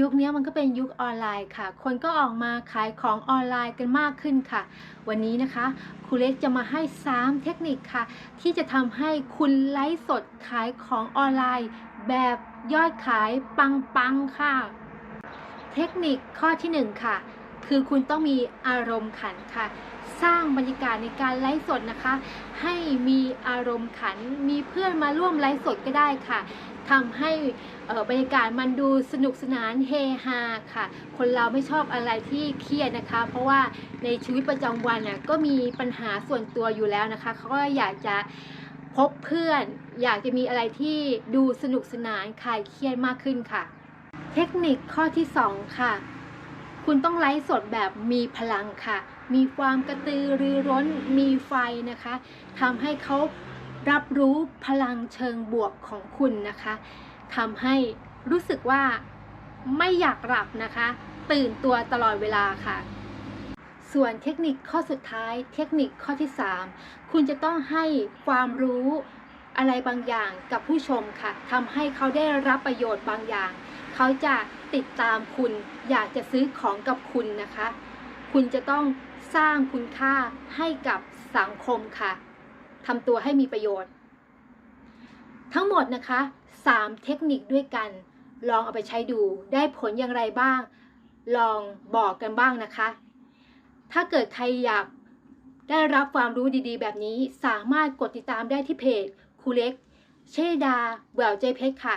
ยุคนี้มันก็เป็นยุคออนไลน์ค่ะ คนก็ออกมาขายของออนไลน์กันมากขึ้นค่ะ วันนี้นะคะครูเล็กจะมาให้ 3 เทคนิคค่ะ ที่จะทำให้คุณไลฟ์สดขายของออนไลน์ แบบยอดขายปังๆค่ะ เทคนิคข้อที่ 1 ค่ะ คือคุณต้องมีอารมณ์ขันค่ะ สร้างบรรยากาศในการไลฟ์สดนะคะ ให้มีอารมณ์ขัน มีเพื่อนมาร่วมไลฟ์สดก็ได้ค่ะ ทำให้บรรยากาศมันดูสนุกสนานเฮฮาค่ะ คนเราไม่ชอบอะไรที่เครียดนะคะ เพราะว่าในชีวิตประจำวันน่ะก็มีปัญหาส่วนตัวอยู่แล้วนะคะเขาก็อยากจะพบเพื่อน อยากจะมีอะไรที่ดูสนุกสนานคลายเครียดมากขึ้นค่ะ เทคนิคข้อที่ 2 ค่ะ คุณต้องไลฟ์สดแบบมีพลังค่ะ มีความกระตือรือร้นมีไฟนะคะทำให้เขา รับรู้พลังเชิงบวกของคุณนะคะทำให้รู้สึกว่าไม่อยากหลับนะคะ ตื่นตัวตลอดเวลาค่ะ ส่วนเทคนิคข้อสุดท้าย เทคนิคข้อที่ 3 คุณจะต้องให้ความรู้อะไรบางอย่างกับผู้ชมค่ะทำให้เขาได้รับประโยชน์บางอย่าง เขาจะติดตามคุณ อยากจะซื้อของกับคุณนะคะ คุณจะต้องสร้างคุณค่าให้กับสังคมค่ะ ทำตัวให้มีประโยชน์ ทั้งหมดนะคะ 3 เทคนิคด้วยกัน ลองเอาไปใช้ดูได้ผลอย่างไรบ้าง ลองบอกกันบ้างนะคะ ถ้าเกิดใครอยากได้รับความรู้ดีๆ แบบนี้สามารถกดติดตามได้ที่เพจครูเล็ก เชดาแววใจเพชรค่ะ